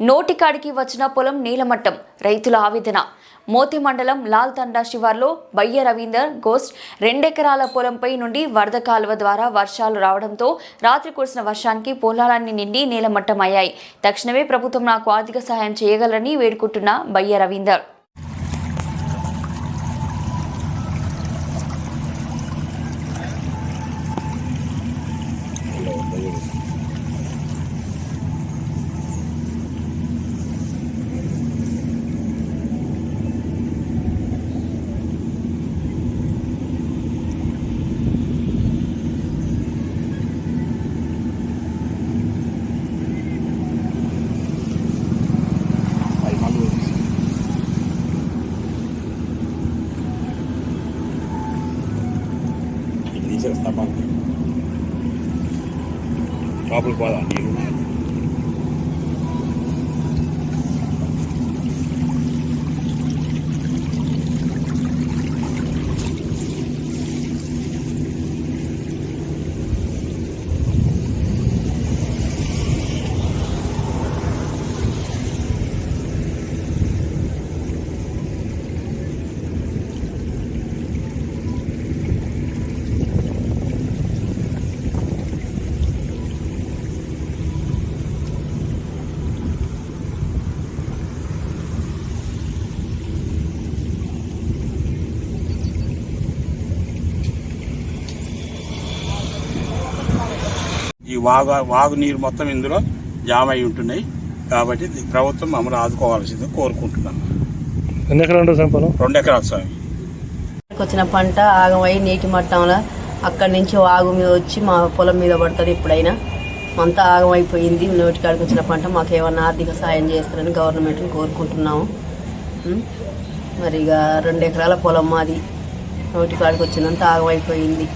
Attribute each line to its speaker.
Speaker 1: నోటికాడికి వచ్చిన పొలం నీలమట్టం రైతుల ఆవేదన. మోతి మండలం లాల్ తండా శివార్లో బయ్య రవీందర్ గోస్ట్ రెండెకరాల పొలంపై నుండి వరద కాలువ ద్వారా వర్షాలు రావడంతో రాత్రి కురిసిన వర్షానికి పొలాలన్నీ నిండి నీలమట్టమయ్యాయి తక్షణమే ప్రభుత్వం నాకు ఆర్థిక సహాయం చేయగలరని వేడుకుంటున్న బయ్య రవీందర్.
Speaker 2: తీసేస్తామా లోపలికి పోదా నీరు వాగు వాగు నీరు మొత్తం ఇందులో జామ అయి ఉంటున్నాయి. కాబట్టి ప్రభుత్వం మమ్మల్ని ఆదుకోవాల్సింది కోరుకుంటున్నాను
Speaker 3: ఎన్ని ఎకరాలు ఉంటుంది సార్ పొలం?
Speaker 2: రెండు ఎకరాలు స్వామి
Speaker 4: వచ్చిన పంట ఆగమై నీటి మట్టంలో అక్కడి నుంచి వాగు మీద వచ్చి మా పొలం మీద పడుతుంది ఎప్పుడైనా అంతా ఆగమైపోయింది నోటికాడికి వచ్చిన పంట మాకు ఏమన్నా ఆర్థిక సాయం చేస్తారని గవర్నమెంట్ని కోరుకుంటున్నాము? మరి ఇక రెండు ఎకరాల పొలం మాది. నోటికాడికి వచ్చినంత ఆగమైపోయింది